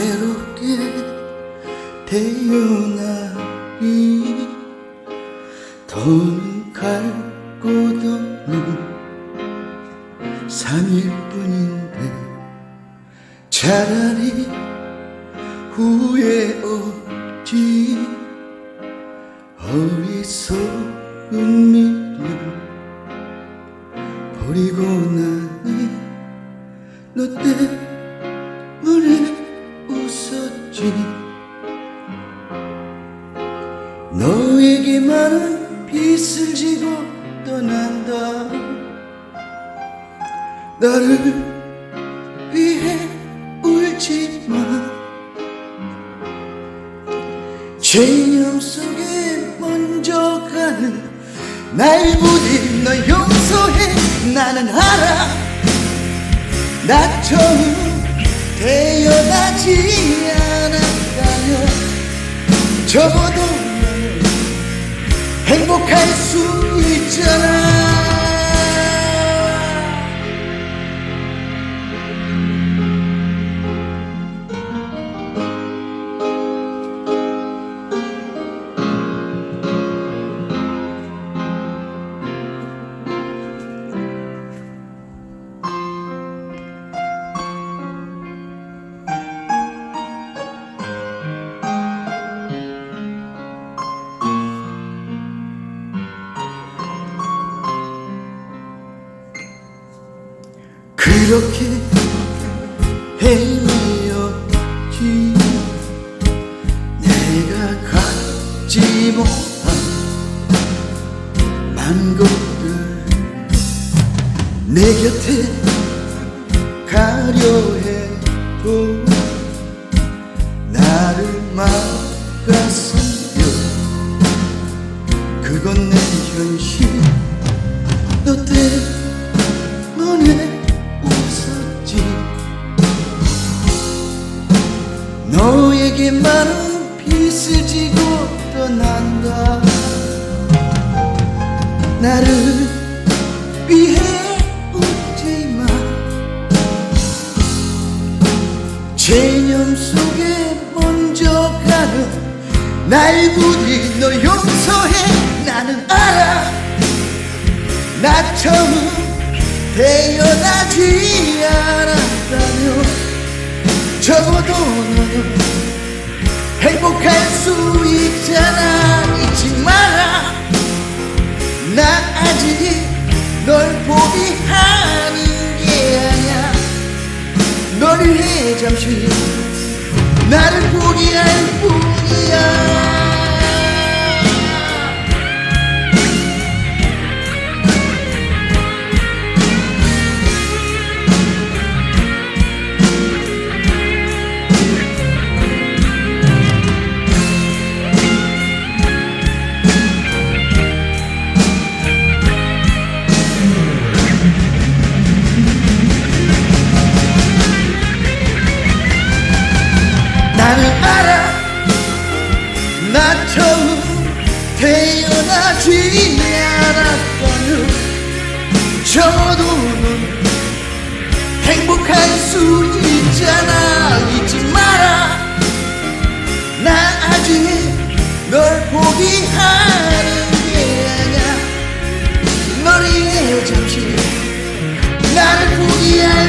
새롭게 태어나리. 더는 갈 곳 없는 3일뿐인데 차라리 후회 없지. 어리석은 미련 버리고 나니 너 때문에 웃었지. 너에게만은 빚을 지고 떠난다. 나를 위해 울지마. 죄념 속에 먼저 가는 날 부디 너 용서해. 나는 알아. 나 처음 태어나지 나는 행복할 수 있잖아 그렇게 헤매었지. 내가 갖지 못한 것들 내 곁에 가려 해도 나를 막 너에게만 빚을 지고 떠난다. 나를 위해 웃지마. 죄념 속에 먼저 가는 날 부디 너 용서해. 나는 알아. 나 처음 태어나지 않았다면 적어도 너는 행복할 수 있잖아. 잊지 마라. 나 아직 널 포기하는 게 아니야. 널 위해 잠시 하지 않았다면 저도는 행복할 수 있잖아. 잊지 마라. 나 아직 널 포기하는 게 아냐 너의 잠시 나를 포기하